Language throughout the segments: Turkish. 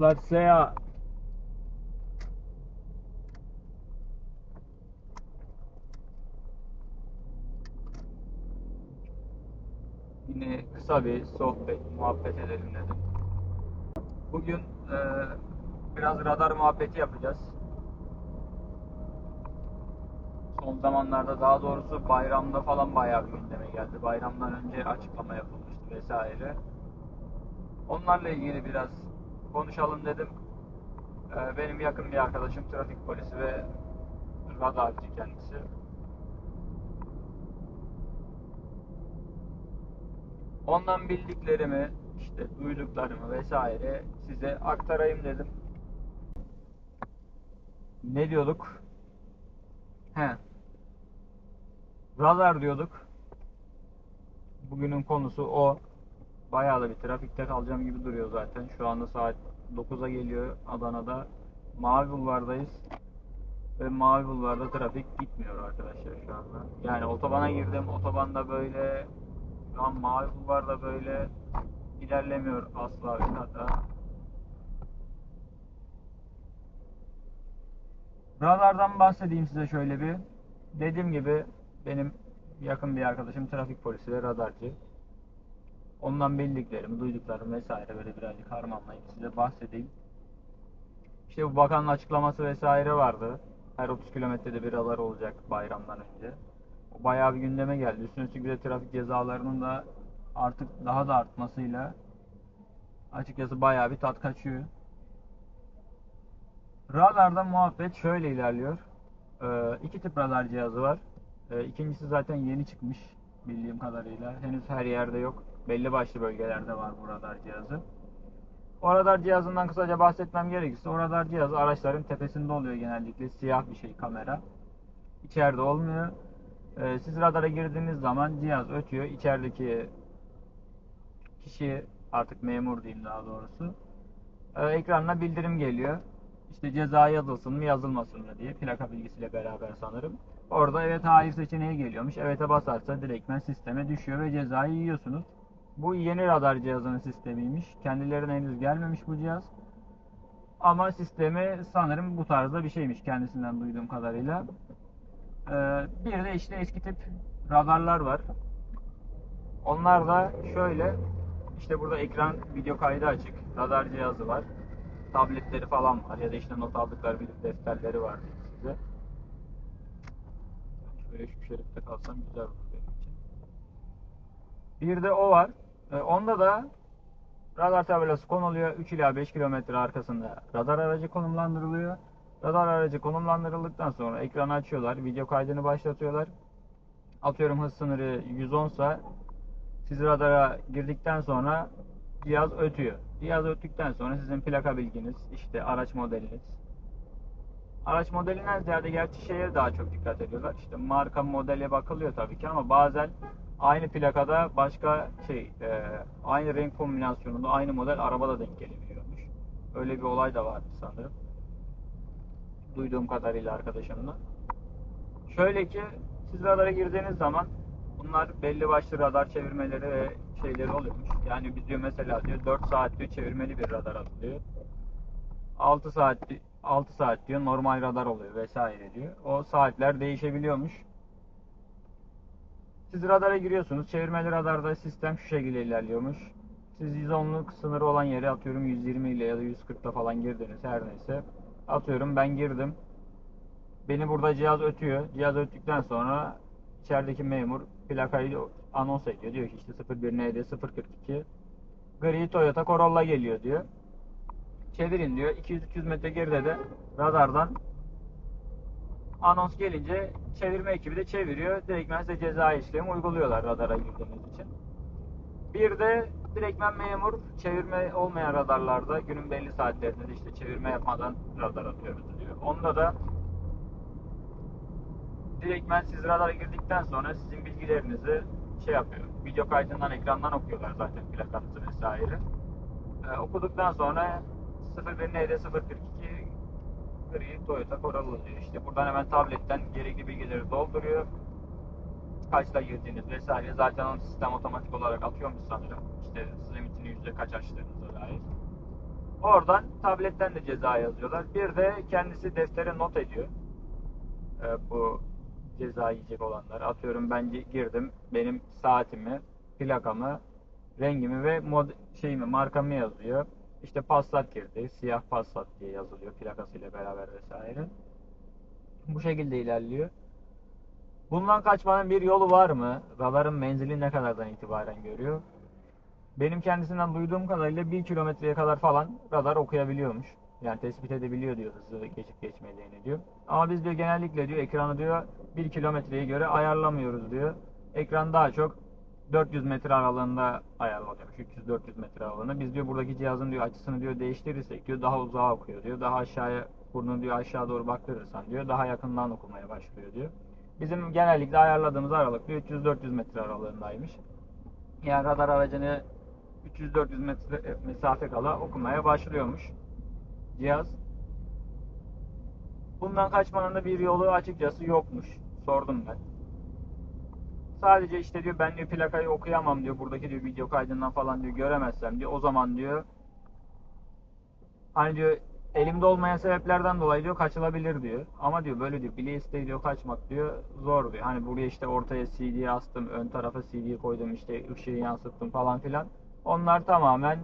Ya. Yine kısa bir sohbet, muhabbet edelim dedim. Bugün e, biraz radar muhabbeti yapacağız. Son zamanlarda daha doğrusu bayramda falan bayağı bir gündeme geldi. Bayramdan önce açıklama yapılmıştı vesaire. Onlarla ilgili biraz konuşalım dedim. Ee, benim yakın bir arkadaşım trafik polisi ve radarcı kendisi. Ondan bildiklerimi, işte duyduklarımı vesaire size aktarayım dedim. Ne diyorduk? He. Radar diyorduk. Bugünün konusu o. Bayağı da bir trafikte kalacağım gibi duruyor zaten. Şu anda saat 9'a geliyor Adana'da. Mavi Bulvar'dayız. Ve Mavi Bulvar'da trafik gitmiyor arkadaşlar şu anda. Yani otobana girdim. Otobanda böyle şu an Mavi Bulvar'da böyle ilerlemiyor asla ve hatta. Radardan bahsedeyim size şöyle bir. Dediğim gibi benim yakın bir arkadaşım trafik polisi ve radarcı. Ondan bildiklerimi, duyduklarımı vesaire böyle birazcık harmanlayıp size bahsedeyim. İşte bu bakanın açıklaması vesaire vardı. Her 30 kilometrede bir radar olacak bayramdan önce. O bayağı bir gündeme geldi. Üstüne üstlük bir de trafik cezalarının da artık daha da artmasıyla açıkçası bayağı bir tat kaçıyor. Radarda muhabbet şöyle ilerliyor. Ee, iki tip radar cihazı var. Ee, ikincisi zaten yeni çıkmış bildiğim kadarıyla. Henüz her yerde yok. Belli başlı bölgelerde var bu radar cihazı. O radar cihazından kısaca bahsetmem gerekirse o radar cihazı araçların tepesinde oluyor genellikle. Siyah bir şey kamera. İçeride olmuyor. Ee, siz radara girdiğiniz zaman cihaz ötüyor. İçerideki kişi artık memur diyeyim daha doğrusu. Ee, ekranına bildirim geliyor. İşte ceza yazılsın mı yazılmasın mı diye plaka bilgisiyle beraber sanırım. Orada evet hayır seçeneği geliyormuş. Evet'e basarsa direktmen sisteme düşüyor ve cezayı yiyorsunuz. Bu yeni radar cihazının sistemiymiş. Kendilerine henüz gelmemiş bu cihaz. Ama sistemi sanırım bu tarzda bir şeymiş kendisinden duyduğum kadarıyla. Ee, bir de işte eski tip radarlar var. Onlar da şöyle işte burada ekran video kaydı açık. Radar cihazı var. Tabletleri falan var ya da işte not aldıkları bir defterleri var size. Şöyle şu şeritte kalsam güzel olur benim. Bir de o var. E, onda da radar tabelası konuluyor. 3 ila 5 kilometre arkasında radar aracı konumlandırılıyor. Radar aracı konumlandırıldıktan sonra ekranı açıyorlar. Video kaydını başlatıyorlar. Atıyorum hız sınırı 110 sa siz radara girdikten sonra cihaz ötüyor. Cihaz öttükten sonra sizin plaka bilginiz, işte araç modeliniz. Araç modelinden ziyade gerçi şeye daha çok dikkat ediyorlar. İşte marka modele bakılıyor tabii ki ama bazen aynı plakada başka şey, e, aynı renk kombinasyonunda aynı model araba da denk gelebiliyormuş. Öyle bir olay da vardı sanırım. Duyduğum kadarıyla arkadaşımla. Şöyle ki siz radara girdiğiniz zaman bunlar belli başlı radar çevirmeleri ve şeyleri oluyormuş. Yani biz diyor mesela diyor 4 saat diyor çevirmeli bir radar atılıyor. 6 saat 6 saat diyor normal radar oluyor vesaire diyor. O saatler değişebiliyormuş. Siz radara giriyorsunuz. Çevirmeli radarda sistem şu şekilde ilerliyormuş. Siz 110'luk sınırı olan yere atıyorum 120 ile ya da 140'la falan girdiniz her neyse. Atıyorum ben girdim. Beni burada cihaz ötüyor. Cihaz öttükten sonra içerideki memur plakayı anons ediyor. Diyor ki işte 01 ND 042 gri Toyota Corolla geliyor diyor. Çevirin diyor. 200-300 metre geride de radardan anons gelince çevirme ekibi de çeviriyor. Direktmen size ceza işlemi uyguluyorlar radara girdiğiniz için. Bir de direktmen memur çevirme olmayan radarlarda günün belli saatlerinde de işte çevirme yapmadan radar atıyoruz diyor. Onda da direktmen siz radara girdikten sonra sizin bilgilerinizi şey yapıyor. Video kaydından ekrandan okuyorlar zaten plakanızı vesaire. Ee, okuduktan sonra 01 ND 042 gri Toyota Corolla diyor. İşte buradan hemen tabletten gerekli bilgileri dolduruyor. Kaçta girdiğiniz vesaire. Zaten onu sistem otomatik olarak atıyormuş sanırım. İşte limitini yüzde kaç açtığınıza dair. Oradan tabletten de ceza yazıyorlar. Bir de kendisi deftere not ediyor. Ee, bu ceza yiyecek olanlar. Atıyorum ben gi- girdim. Benim saatimi, plakamı, rengimi ve mod şeyimi, markamı yazıyor. İşte Passat girdi. Siyah Passat diye yazılıyor plakasıyla beraber vesaire. Bu şekilde ilerliyor. Bundan kaçmanın bir yolu var mı? Radarın menzili ne kadardan itibaren görüyor? Benim kendisinden duyduğum kadarıyla 1 kilometreye kadar falan radar okuyabiliyormuş. Yani tespit edebiliyor diyor hızlı geçip geçmediğini diyor. Ama biz diyor genellikle diyor ekranı diyor 1 kilometreye göre ayarlamıyoruz diyor. Ekran daha çok 400 metre aralığında ayarlanıyormuş. 300-400 metre aralığında. Biz diyor buradaki cihazın diyor açısını diyor değiştirirsek diyor daha uzağa okuyor diyor. Daha aşağıya burnunu diyor aşağı doğru baktırırsan diyor daha yakından okumaya başlıyor diyor. Bizim genellikle ayarladığımız aralık diyor 300-400 metre aralığındaymış. Yani radar aracını 300-400 metre mesafe kala okumaya başlıyormuş cihaz. Bundan kaçmanın da bir yolu açıkçası yokmuş. Sordum ben. Sadece işte diyor ben diyor plakayı okuyamam diyor. Buradaki diyor video kaydından falan diyor göremezsem diyor. O zaman diyor hani diyor elimde olmayan sebeplerden dolayı diyor kaçılabilir diyor. Ama diyor böyle diyor bile isteği diyor kaçmak diyor zor diyor. Hani buraya işte ortaya CD astım, ön tarafa CD koydum işte ışığı yansıttım falan filan. Onlar tamamen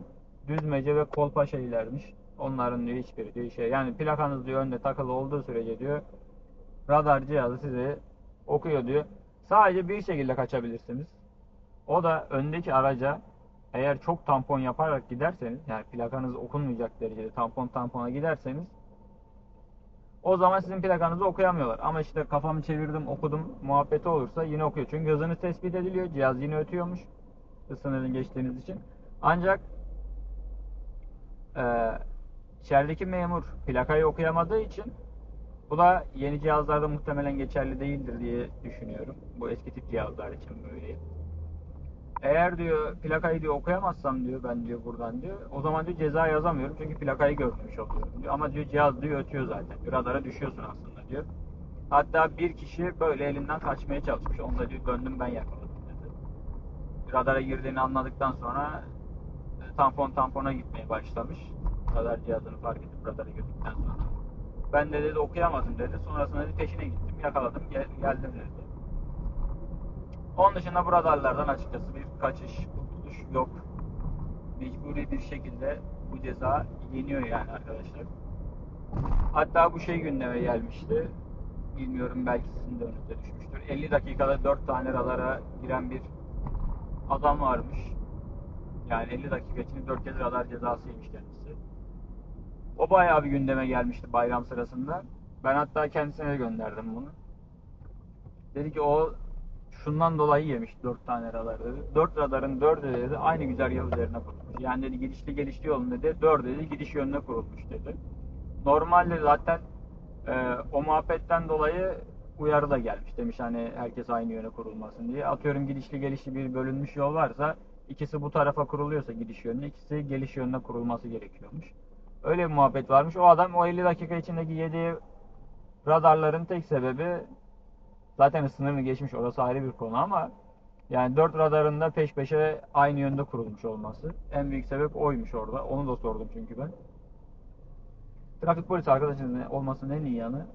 düzmece ve kolpa şeylermiş. Onların diyor hiçbiri diyor şey yani plakanız diyor önde takılı olduğu sürece diyor radar cihazı sizi okuyor diyor. Sadece bir şekilde kaçabilirsiniz. O da öndeki araca eğer çok tampon yaparak giderseniz yani plakanız okunmayacak derecede tampon tampona giderseniz o zaman sizin plakanızı okuyamıyorlar. Ama işte kafamı çevirdim okudum muhabbeti olursa yine okuyor. Çünkü hızınız tespit ediliyor. Cihaz yine ötüyormuş. Hız sınırını geçtiğiniz için. Ancak eee içerideki memur plakayı okuyamadığı için bu da yeni cihazlarda muhtemelen geçerli değildir diye düşünüyorum. Bu eski tip cihazlar için böyle. Eğer diyor plakayı diyor okuyamazsam diyor ben diyor buradan diyor. O zaman diyor ceza yazamıyorum çünkü plakayı görmemiş oluyorum diyor. Ama diyor cihaz diyor ötüyor zaten. Radara düşüyorsun aslında diyor. Hatta bir kişi böyle elinden kaçmaya çalışmış. Onu da diyor döndüm ben yakaladım dedi. Radara girdiğini anladıktan sonra e, tampon tampona gitmeye başlamış. Radar cihazını fark edip radara girdikten sonra. Ben de dedi okuyamadım dedi. Sonrasında dedi peşine gittim, yakaladım, gel, geldim dedi. Onun dışında bu radarlardan açıkçası bir kaçış, kurtuluş yok. Mecburi bir şekilde bu ceza yeniyor yani arkadaşlar. Hatta bu şey gündeme gelmişti. Bilmiyorum belki sizin de önünüze düşmüştür. 50 dakikada 4 tane radara giren bir adam varmış. Yani 50 dakika içinde 4 kez radar cezası yemiş kendisi. O bayağı bir gündeme gelmişti bayram sırasında. Ben hatta kendisine de gönderdim bunu. Dedi ki o şundan dolayı yemiş 4 tane radar dedi. 4 radarın 4'ü dedi aynı güzergah üzerine kurulmuş. Yani dedi gidişli gelişli yolun dedi 4 dedi gidiş yönüne kurulmuş dedi. Normalde zaten e, o muhabbetten dolayı uyarı da gelmiş. Demiş hani herkes aynı yöne kurulmasın diye. Atıyorum gidişli gelişli bir bölünmüş yol varsa ikisi bu tarafa kuruluyorsa gidiş yönüne ikisi geliş yönüne kurulması gerekiyormuş. Öyle bir muhabbet varmış. O adam o 50 dakika içindeki yediği radarların tek sebebi zaten sınırını geçmiş orası ayrı bir konu ama yani 4 radarın da peş peşe aynı yönde kurulmuş olması. En büyük sebep oymuş orada. Onu da sordum çünkü ben. Trafik polisi arkadaşınız olmasının en iyi yanı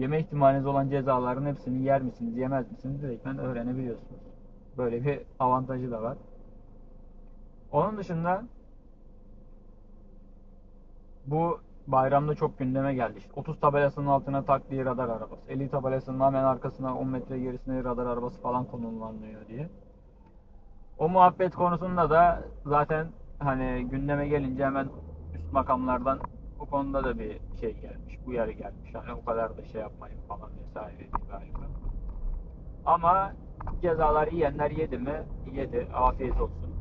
yeme ihtimaliniz olan cezaların hepsini yer misiniz, yemez misiniz direktmen öğrenebiliyorsunuz. Böyle bir avantajı da var. Onun dışında bu bayramda çok gündeme geldi. İşte 30 tabelasının altına taktiği radar arabası. 50 tabelasının hemen arkasına 10 metre gerisine radar arabası falan konumlanıyor diye. O muhabbet konusunda da zaten hani gündeme gelince hemen üst makamlardan bu konuda da bir şey gelmiş, uyarı gelmiş. Hani o kadar da şey yapmayın falan vesaire diye galiba. Ama cezalar yiyenler yedi mi? Yedi. Afiyet olsun.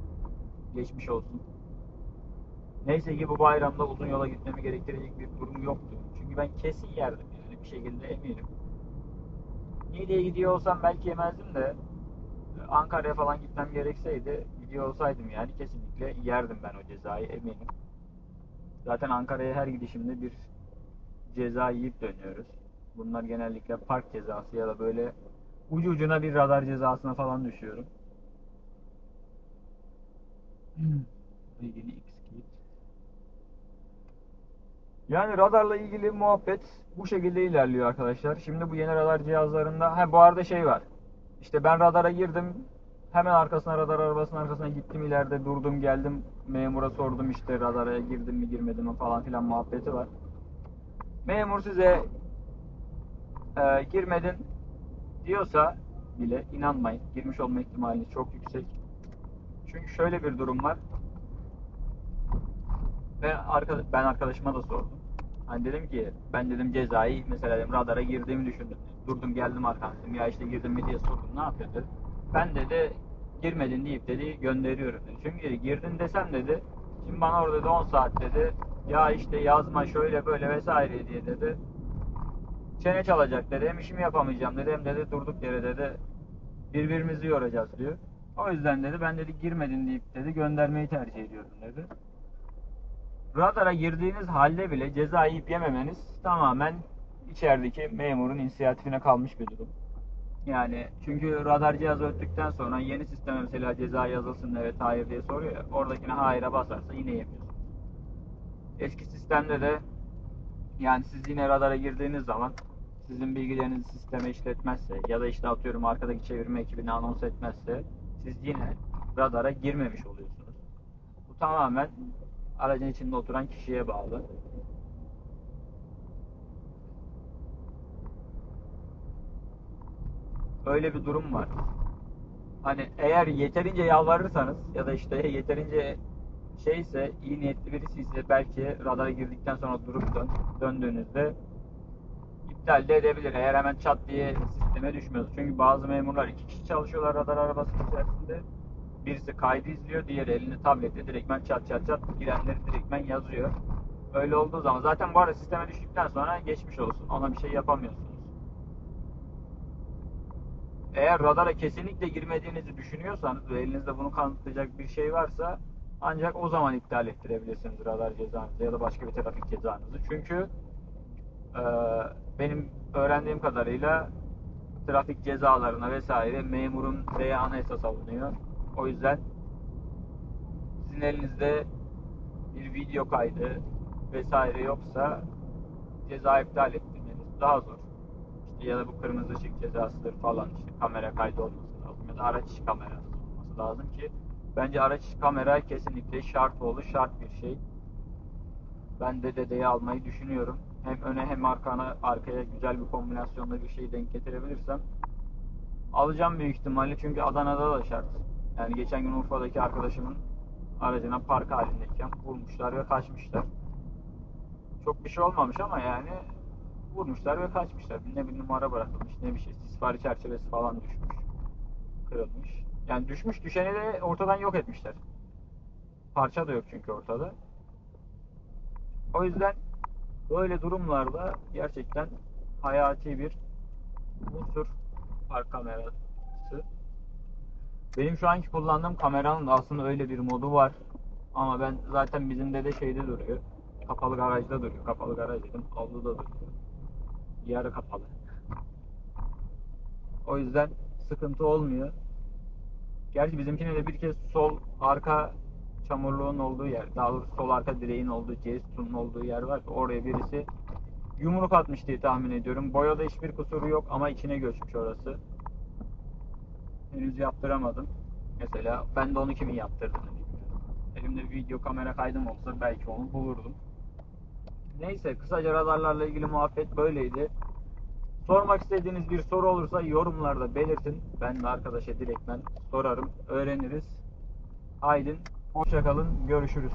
Geçmiş olsun. Neyse ki bu bayramda uzun yola gitmemi gerektirecek bir durum yoktu. Çünkü ben kesin yerdim yani bir şekilde eminim. Niğde'ye gidiyor olsam belki yemezdim de Ankara'ya falan gitmem gerekseydi gidiyor olsaydım yani kesinlikle yerdim ben o cezayı eminim. Zaten Ankara'ya her gidişimde bir ceza yiyip dönüyoruz. Bunlar genellikle park cezası ya da böyle ucu ucuna bir radar cezasına falan düşüyorum. Kit. Yani radarla ilgili muhabbet bu şekilde ilerliyor arkadaşlar. Şimdi bu yeni radar cihazlarında ha bu arada şey var. İşte ben radara girdim. Hemen arkasına radar arabasının arkasına gittim ileride durdum geldim memura sordum işte radara girdim mi girmedim mi falan filan muhabbeti var. Memur size e, girmedin diyorsa bile inanmayın. Girmiş olma ihtimaliniz çok yüksek. Çünkü şöyle bir durum var. Arka, ben arkadaşıma da sordum. Hani dedim ki ben dedim cezayı mesela dedim radara girdiğimi düşündüm. Durdum geldim arkamda dedim ya işte girdim mi diye sordum ne yapıyorsun dedim. Ben dedi girmedin deyip dedi gönderiyorum dedi. Çünkü girdin desem dedi şimdi bana orada dedi 10 saat dedi ya işte yazma şöyle böyle vesaire diye dedi. Çene çalacak dedi hem işimi yapamayacağım dedi hem dedi durduk yere dedi birbirimizi yoracağız diyor. O yüzden dedi ben dedi girmedin deyip dedi göndermeyi tercih ediyorum dedi. Radara girdiğiniz halde bile ceza yiyip yememeniz tamamen içerideki memurun inisiyatifine kalmış bir durum. Yani çünkü radar cihazı öttükten sonra yeni sisteme mesela ceza yazılsın evet hayır diye soruyor ya. Oradakine hayır'a basarsa yine yemiyorsun. Eski sistemde de yani siz yine radara girdiğiniz zaman sizin bilgilerinizi sisteme işletmezse ya da işte atıyorum arkadaki çevirme ekibine anons etmezse siz yine radara girmemiş oluyorsunuz. Bu tamamen aracın içinde oturan kişiye bağlı. Öyle bir durum var. Hani eğer yeterince yalvarırsanız ya da işte yeterince şeyse iyi niyetli birisi ise belki radara girdikten sonra durup dön, döndüğünüzde iptal de edebilir. Eğer hemen çat diye sisteme düşmüyoruz. Çünkü bazı memurlar iki kişi çalışıyorlar radar arabasının içerisinde. Birisi kaydı izliyor, diğeri elini tablette direktmen çat çat çat girenleri direktmen yazıyor. Öyle olduğu zaman zaten bu arada sisteme düştükten sonra geçmiş olsun. Ona bir şey yapamıyorsunuz. Eğer radara kesinlikle girmediğinizi düşünüyorsanız ve elinizde bunu kanıtlayacak bir şey varsa ancak o zaman iptal ettirebilirsiniz radar cezanızı ya da başka bir trafik cezanızı. Çünkü e, benim öğrendiğim kadarıyla trafik cezalarına vesaire memurun beyanı esas alınıyor. O yüzden sizin elinizde bir video kaydı vesaire yoksa ceza iptal ettirmeniz daha zor. İşte ya da bu kırmızı ışık cezasıdır falan işte kamera kaydı olması lazım ya da araç içi kamerası olması lazım ki bence araç içi kamera kesinlikle şart oldu şart bir şey. Ben de dedeyi almayı düşünüyorum. Hem öne hem arkana arkaya güzel bir kombinasyonda bir şey denk getirebilirsem alacağım büyük ihtimalle çünkü Adana'da da şart. Yani geçen gün Urfa'daki arkadaşımın aracına park halindeyken vurmuşlar ve kaçmışlar. Çok bir şey olmamış ama yani vurmuşlar ve kaçmışlar. Ne bir numara bırakılmış ne bir şey. Sisfari çerçevesi falan düşmüş. Kırılmış. Yani düşmüş düşeni de ortadan yok etmişler. Parça da yok çünkü ortada. O yüzden böyle durumlarda gerçekten hayati bir unsur park kamerası. Benim şu anki kullandığım kameranın da aslında öyle bir modu var. Ama ben zaten bizim de şeyde duruyor. Kapalı garajda duruyor. Kapalı garaj dedim. Avluda duruyor. Yarı kapalı. O yüzden sıkıntı olmuyor. Gerçi bizimkine de bir kez sol arka çamurluğun olduğu yer, daha doğrusu sol arka direğin olduğu, C sütunun olduğu yer var. Oraya birisi yumruk atmış diye tahmin ediyorum. Boyada hiçbir kusuru yok ama içine göçmüş orası. Henüz yaptıramadım. Mesela ben de onu kimin yaptırdığını bilmiyorum. Elimde bir video kamera kaydım olsa belki onu bulurdum. Neyse kısaca radarlarla ilgili muhabbet böyleydi. Sormak istediğiniz bir soru olursa yorumlarda belirtin. Ben de arkadaşa direktmen sorarım, öğreniriz. Aydın, hoşçakalın, görüşürüz.